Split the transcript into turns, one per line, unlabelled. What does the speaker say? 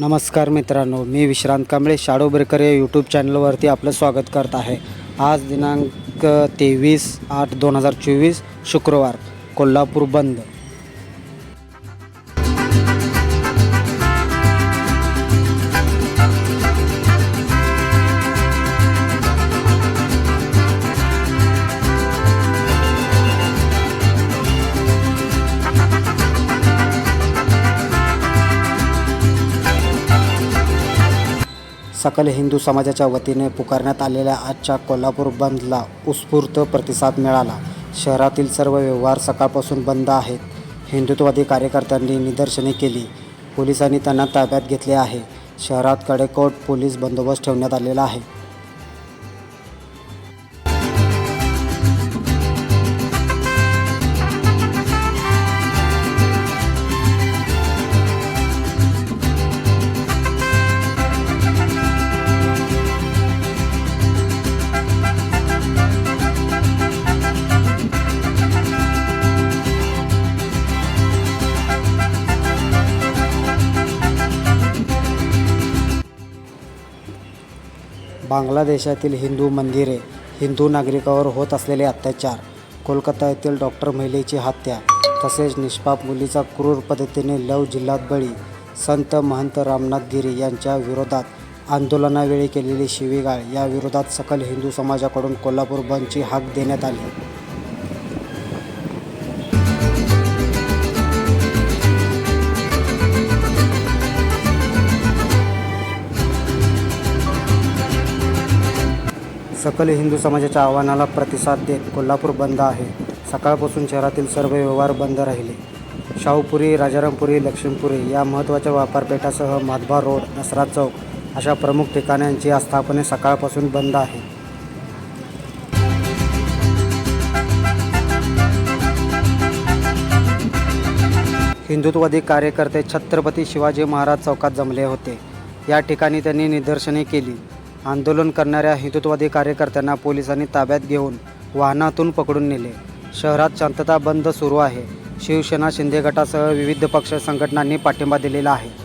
नमस्कार मित्रांनो मी विश्रांत कांबळे शाडो ब्रेकर या यूट्यूब चॅनलवरती आपलं स्वागत करत आहे. आज दिनांक तेवीस आठ दोन हजार चोवीस शुक्रवार कोल्हापूर बंद. सकल हिंदू समाजाच्या वतीने पुकारण्यात आलेल्या आजच्या कोल्हापूर बंदला उत्स्फूर्त प्रतिसाद मिळाला. शहरातील सर्व व्यवहार सकाळपासून बंद आहेत. हिंदुत्ववादी कार्यकर्त्यांनी निदर्शने केली. पोलिसांनी त्यांना ताब्यात घेतले आहे. शहरात कडेकोट पोलीस बंदोबस्त ठेवण्यात आलेला आहे. बांगलादेशातील हिंदू मंदिरे हिंदू नागरिकावर होत असलेले अत्याचार कोलकाता येथील डॉक्टर महिलेची हत्या तसेच निष्पाप मुलीचा क्रूर पद्धतीने लव जिल्ह्यात बळी संत महंत रामनाथ गिरी यांच्या विरोधात आंदोलनावेळी केलेली शिवीगाळ या विरोधात सकल हिंदू समाजाकडून कोल्हापूर बंदची हाक देण्यात आली. सकल हिंदू समाजाच्या आव्हानाला प्रतिसाद देत कोल्हापूर बंद आहे. सकाळपासून शहरातील सर्व व्यवहार बंद राहिले. शाहूपुरी राजारामपुरी लक्ष्मीपुरी या महत्त्वाच्या व्यापारपेठासह माधबा रोड नसरा चौक अशा प्रमुख ठिकाणांची आस्थापने सकाळपासून बंद आहे. हिंदुत्ववादी कार्यकर्ते छत्रपती शिवाजी महाराज चौकात जमले होते. या ठिकाणी त्यांनी निदर्शने केली. आंदोलन करणाऱ्या हिंदुत्ववादी कार्यकर्त्यांना पोलिसांनी ताब्यात घेऊन वाहनातून पकडून नेले. शहरात शांतता बंद सुरू आहे. शिवसेना शिंदे गटासह विविध पक्ष संघटनांनी पाठिंबा दिलेला आहे.